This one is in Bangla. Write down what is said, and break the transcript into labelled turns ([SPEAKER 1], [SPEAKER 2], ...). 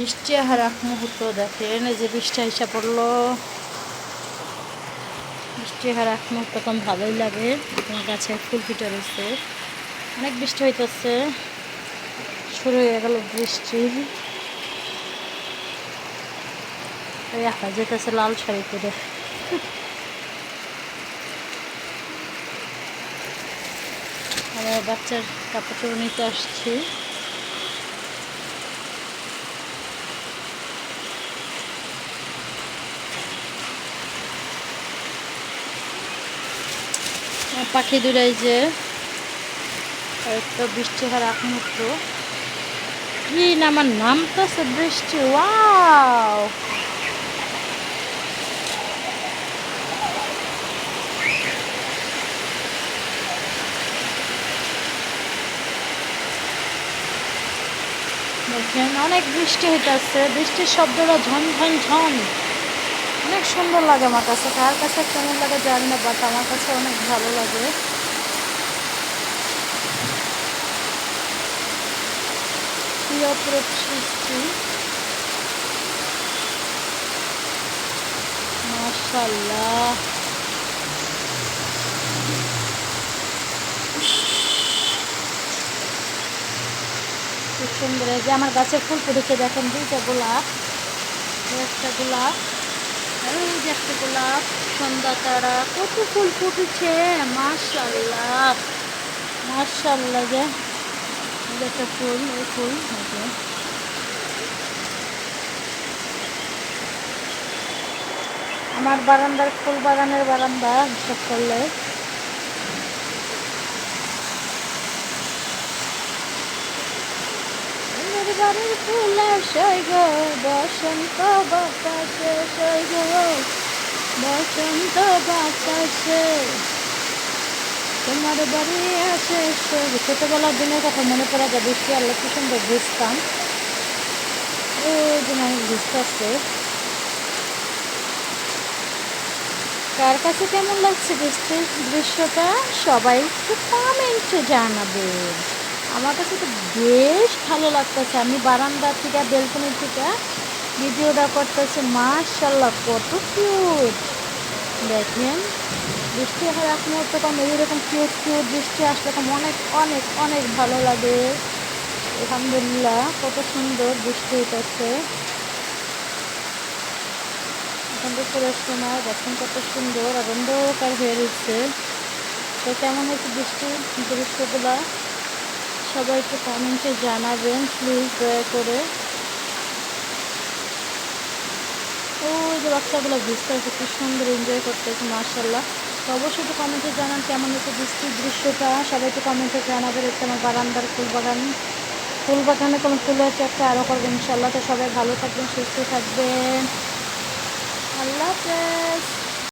[SPEAKER 1] বৃষ্টি আর এক মুহূর্ত দেখেন, এই যে বৃষ্টি এসে পড়ল। বৃষ্টি আর এক মুহূর্ত কম ভালোই লাগে, আমার গাছে ফুল ফুটে রয়েছে। অনেক বৃষ্টি হইতেছে, শুরু হয়ে গেল বৃষ্টি। একা যেতেছে লাল শাড়ি পরে। আমার বাচ্চার কাপড় নিতে আসছি। পাখি দুটাই যে তো বৃষ্টি হওয়ার এক মুহূর্ত কি আমার নাম তো বৃষ্টি, ওয়াও! দেখেন, অনেক বৃষ্টি হইতেছে, বৃষ্টির শব্দটা ঝন ঝন ঝন। অনেক সুন্দর লাগে আমার কাছে। কার কাছে কেমন লাগে জানি না বাট আমার কাছে অনেক ভালো লাগে। অপরূপ সৃষ্টি খুব সুন্দর যে আমার গাছের ফুল ফুটেছে, দেখেন দুইটা গোলাপ, একটা গোলাপ। ওই গোলাপ সন্ধ্যা তারা কত ফুল ফুটেছে মার্শাল্লাহ যে একটা ফুল, এই ফুল আমার বারান্দার ফুল বাগানের বারান্দা হিসাব করলে আমার বাড়ির ফুল আসাই গো বসন্ত বাতাসে সই গো বসন্ত বাতাসে। তোমার বাড়ি আসে সই গো। ছোটবেলার দিনের কথা মনে পড়া যাবে বৃষ্টি আল্লাহ কি সুন্দর বুঝতাম। ওই যে মানুষ বুঝতেছে। কার কাছে কেমন লাগছে দৃশ্যটা? সবাই একটু কমেন্টে জানাবেন আমার কাছে তো বেশ ভালো লাগতেছে। আমি বারান্দা থেকে বেলকনি থেকে ভিডিওটা করতেছি। মাশাল্লাহ কত কিউট দেখেন, বৃষ্টি এখন এক মুহূর্ত কম এইরকম কিউট কিউট বৃষ্টি আসলে কম অনেক অনেক অনেক ভালো লাগে। আলহামদুলিল্লাহ, কত সুন্দর বৃষ্টি হইতেছে। এখন দুপুরের সময় দেখেন কত সুন্দর আর অন্ধকার হয়ে রয়েছে। তো কেমন হয়েছে বৃষ্টি দৃশ্যগুলা সবাই একটু কমেন্টে জানাবেন প্লিজ দয়া করে। ওই যে বাচ্চাগুলো ভিজতে আছে, কি সুন্দর এনজয় করতেছে মার্শাল্লাহ তো অবশ্যই একটু কমেন্টে জানান কেমন হয়েছে বৃষ্টির দৃশ্যটা। সবাই একটু কমেন্টে জানাবেন এটা আমার বারান্দার ফুল বাগান ফুল বাগানে কোনো ফুল হয়েছে একটা আরও করবেন ইনশাল্লাহ তো সবাই ভালো থাকবেন, সুস্থ থাকবেন। আল্লাহ হাফেজ।